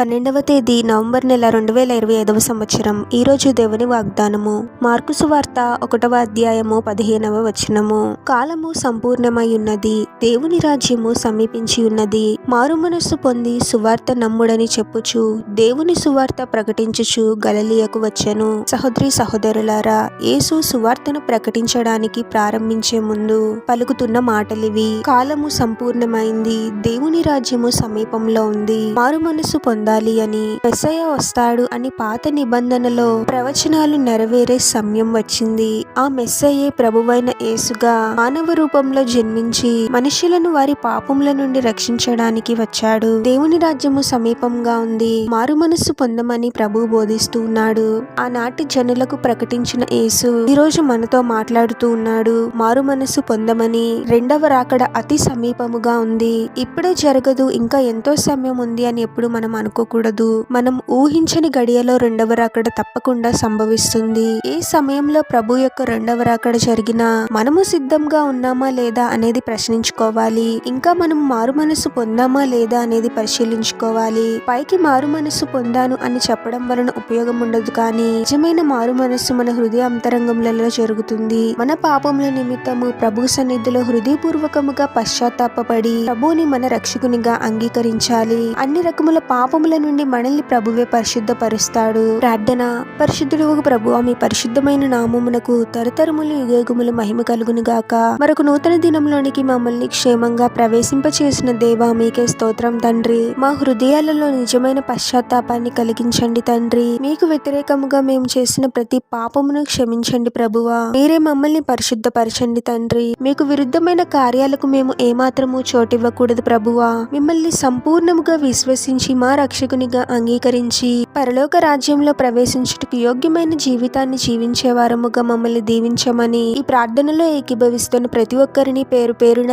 పన్నెండవ తేదీ నవంబర్ నెల రెండు వేల ఇరవై ఐదవ సంవత్సరం. ఈరోజు దేవుని వాగ్దానము. మార్కుసు వార్త ఒకటవ అధ్యాయము పదిహేనవ వచనము. కాలము సంపూర్ణమై ఉన్నది. దేవుని రాజ్యము సమీపించి ఉన్నది. మారు మనస్సు పొంది సువార్త నమ్ముడని చెప్పుచు దేవుని సువార్త ప్రకటించుచు గలలియకు వచ్చెను. సహోదరి సహోదరులారా యేసు సువార్తను ప్రకటించడానికి ప్రారంభించే ముందు పలుకుతున్న మాటలివి. కాలము సంపూర్ణమైంది దేవుని రాజ్యము సమీపంలో ఉంది. మారు మనస్సు పొందాలి అని మెస్సయ్య వస్తాడు అని పాత నిబంధనలో ప్రవచనాలు నెరవేరే సమయం వచ్చింది. ఆ మెస్సయ్యే ప్రభువైన యేసుగా మానవ రూపంలో జన్మించి మన మనుషులను వారి పాపముల నుండి రక్షించడానికి వచ్చాడు. దేవుని రాజ్యము సమీపంగా ఉంది. మారు మనస్సు పొందమని ప్రభు బోధిస్తూ ఉన్నాడు. ఆనాటి జనులకు ప్రకటించిన యేసు ఈ రోజు మనతో మాట్లాడుతూ ఉన్నాడు. మారు మనస్సు పొందమని రెండవ రాకడ అతి సమీపముగా ఉంది. ఇప్పుడే జరగదు. ఇంకా ఎంతో సమయం ఉంది అని ఎప్పుడు మనం అనుకోకూడదు. మనం ఊహించని గడియలో రెండవ రాకడ తప్పకుండా సంభవిస్తుంది. ఏ సమయంలో ప్రభు యొక్క రెండవ రాకడ జరిగినా మనము సిద్ధంగా ఉన్నామా లేదా అనేది ప్రశ్నించుకో ప్రశ్నించుకోవాలి ఇంకా మనం మారు మనసు పొందామా లేదా అనేది పరిశీలించుకోవాలి. పైకి మారు మనసు పొందాను అని చెప్పడం వలన ఉపయోగం ఉండదు కానీ నిజమైన మారు మనస్సు మన హృదయ అంతరంగంలలో జరుగుతుంది. మన పాపముల నిమిత్తము ప్రభు సన్నిధిలో హృదయపూర్వకముగా పశ్చాత్తాపడి ప్రభుని మన రక్షకునిగా అంగీకరించాలి. అన్ని రకముల పాపముల నుండి మనల్ని ప్రభువే పరిశుద్ధపరుస్తాడు. ప్రార్థన. పరిశుద్ధుడు ప్రభు ఆమె పరిశుద్ధమైన నామమునకు తరతరములు యుగములు మహిమ కలుగును గాక మరొక నూతన దినంలోనికి మమ్మల్ని క్షేమంగా ప్రవేశింపచేసిన దేవా మీకే స్తోత్రం తండ్రి. మా హృదయాలలో నిజమైన పశ్చాత్తాపాన్ని కలిగించండి తండ్రి. మీకు వ్యతిరేకముగా మేము చేసిన ప్రతి పాపమును క్షమించండి ప్రభువా. మీరే మమ్మల్ని పరిశుద్ధపరచండి తండ్రి. మీకు విరుద్ధమైన కార్యాలకు మేము ఏమాత్రము చోటివ్వకూడదు ప్రభువా. మిమ్మల్ని సంపూర్ణముగా విశ్వసించి మా రక్షకునిగా అంగీకరించి పరలోక రాజ్యంలో ప్రవేశించుటకు యోగ్యమైన జీవితాన్ని జీవించేవారముగా మమ్మల్ని దీవించమని ఈ ప్రార్థనలో ఏకీభవిస్తున్న ప్రతి ఒక్కరిని పేరు పేరున